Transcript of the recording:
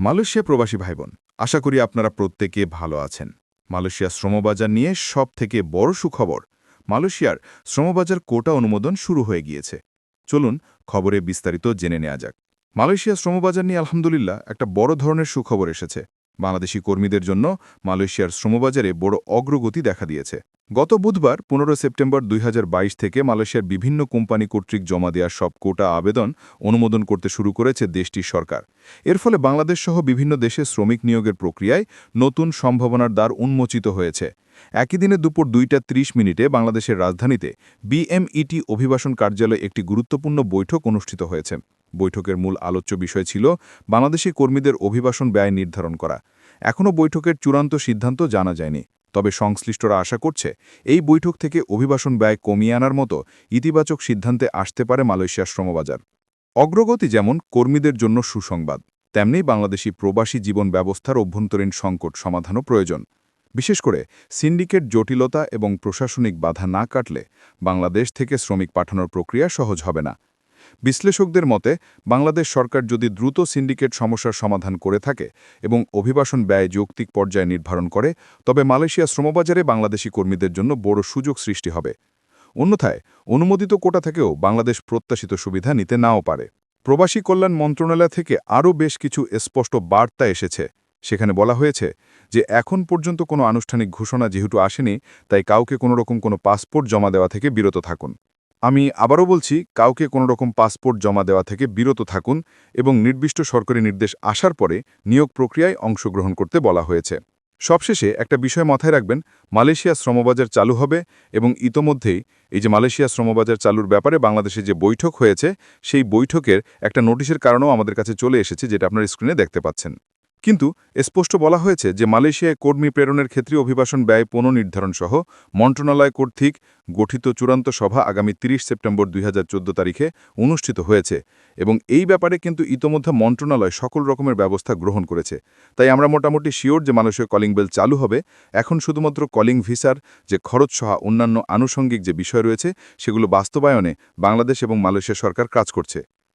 Malaysia প্রবাসী ভাইবোন, আশা করি আপনারা প্রত্যেকে ভালো আছেন। মালয়েশিয়া শ্রমবাজার নিয়ে সব থেকে বড় সুখবর, মালয়েশিয়ার শ্রমবাজার কোটা অনুমোদন শুরু হয়ে গিয়েছে। চলুন খবরে বিস্তারিত জেনে নেওয়া যাক। মালয়েশিয়া শ্রমবাজার নিয়ে আলহামদুলিল্লাহ একটা বড় ধরনের সুখবর এসেছে। বাংলাদেশি কর্মীদের জন্য মালয়েশিয়ার শ্রমবাজারে বড় অগ্রগতি দেখা দিয়েছে। গত বুধবার, পনেরো সেপ্টেম্বর দুই হাজার বাইশ থেকে মালয়েশিয়ার বিভিন্ন কোম্পানি কর্তৃক জমা দেওয়া সব কোটা আবেদন অনুমোদন করতে শুরু করেছে দেশটির সরকার। এর ফলে বাংলাদেশ সহ বিভিন্ন দেশে শ্রমিক নিয়োগের প্রক্রিয়ায় নতুন সম্ভাবনার দ্বার উন্মোচিত হয়েছে। একই দিনে দুপুর দুইটা ত্রিশ মিনিটে বাংলাদেশের রাজধানীতে বিএমইটি অভিবাসন কার্যালয়ে একটি গুরুত্বপূর্ণ বৈঠক অনুষ্ঠিত হয়েছে। বৈঠকের মূল আলোচ্য বিষয় ছিল বাংলাদেশি কর্মীদের অভিবাসন ব্যয় নির্ধারণ করা। এখনও বৈঠকের চূড়ান্ত সিদ্ধান্ত জানা যায়নি। তবে সংশ্লিষ্টরা আশা করছে এই বৈঠক থেকে অভিবাসন ব্যয় কমিয়ে আনার মতো ইতিবাচক সিদ্ধান্তে আসতে পারে মালয়েশিয়ার শ্রমবাজার। অগ্রগতি যেমন কর্মীদের জন্য সুসংবাদ, তেমনি বাংলাদেশি প্রবাসী জীবন ব্যবস্থার অভ্যন্তরীণ সংকট সমাধানও প্রয়োজন। বিশেষ করে সিন্ডিকেট জটিলতা এবং প্রশাসনিক বাধা না কাটলে বাংলাদেশ থেকে শ্রমিক পাঠানোর প্রক্রিয়া সহজ হবে না। বিশ্লেষকদের মতে, বাংলাদেশ সরকার যদি দ্রুত সিন্ডিকেট সমস্যার সমাধান করে থাকে এবং অভিবাসন ব্যয় যৌক্তিক পর্যায়ে নির্ধারণ করে, তবে মালয়েশিয়া শ্রমবাজারে বাংলাদেশি কর্মীদের জন্য বড় সুযোগ সৃষ্টি হবে। অন্যথায়, অনুমোদিত কোটা থেকেও বাংলাদেশ প্রত্যাশিত সুবিধা নিতে নাও পারে। প্রবাসী কল্যাণ মন্ত্রণালয় থেকে আরও বেশ কিছু স্পষ্ট বার্তা এসেছে। সেখানে বলা হয়েছে যে, এখন পর্যন্ত কোনো আনুষ্ঠানিক ঘোষণা যেহেতু আসেনি, তাই কাউকে কোনো রকম কোনো পাসপোর্ট জমা দেওয়া থেকে বিরত থাকুন। আমি আবারও বলছি, কাউকে কোনো রকম পাসপোর্ট জমা দেওয়া থেকে বিরত থাকুন এবং নির্দিষ্ট সরকারি নির্দেশ আসার পরে নিয়োগ প্রক্রিয়ায় অংশগ্রহণ করতে বলা হয়েছে। সবশেষে একটা বিষয় মাথায় রাখবেন, মালয়েশিয়া শ্রমবাজার চালু হবে এবং ইতোমধ্যেই এই যে মালয়েশিয়া শ্রমবাজার চালুর ব্যাপারে বাংলাদেশে যে বৈঠক হয়েছে, সেই বৈঠকের একটা নোটিশের কারণেও আমাদের কাছে চলে এসেছে, যেটা আপনার স্ক্রিনে দেখতে পাচ্ছেন। কিন্তু স্পষ্ট বলা হয়েছে যে মালয়েশিয়ায় কর্মী প্রেরণের ক্ষেত্রে অভিবাসন ব্যয় পুনর্নির্ধারণ সহ মন্ত্রণালয় কর্তৃক গঠিত চূড়ান্ত সভা আগামী ৩০ সেপ্টেম্বর দুই হাজার চোদ্দ তারিখে অনুষ্ঠিত হয়েছে এবং এই ব্যাপারে কিন্তু ইতোমধ্যে মন্ত্রণালয় সকল রকমের ব্যবস্থা গ্রহণ করেছে। তাই আমরা মোটামুটি শিওর যে মালয়েশিয়া কলিং বেল চালু হবে। এখন শুধুমাত্র কলিং ভিসার যে খরচ সহ অন্যান্য আনুষঙ্গিক যে বিষয় রয়েছে, সেগুলো বাস্তবায়নে বাংলাদেশ এবং মালয়েশিয়া সরকার কাজ করছে।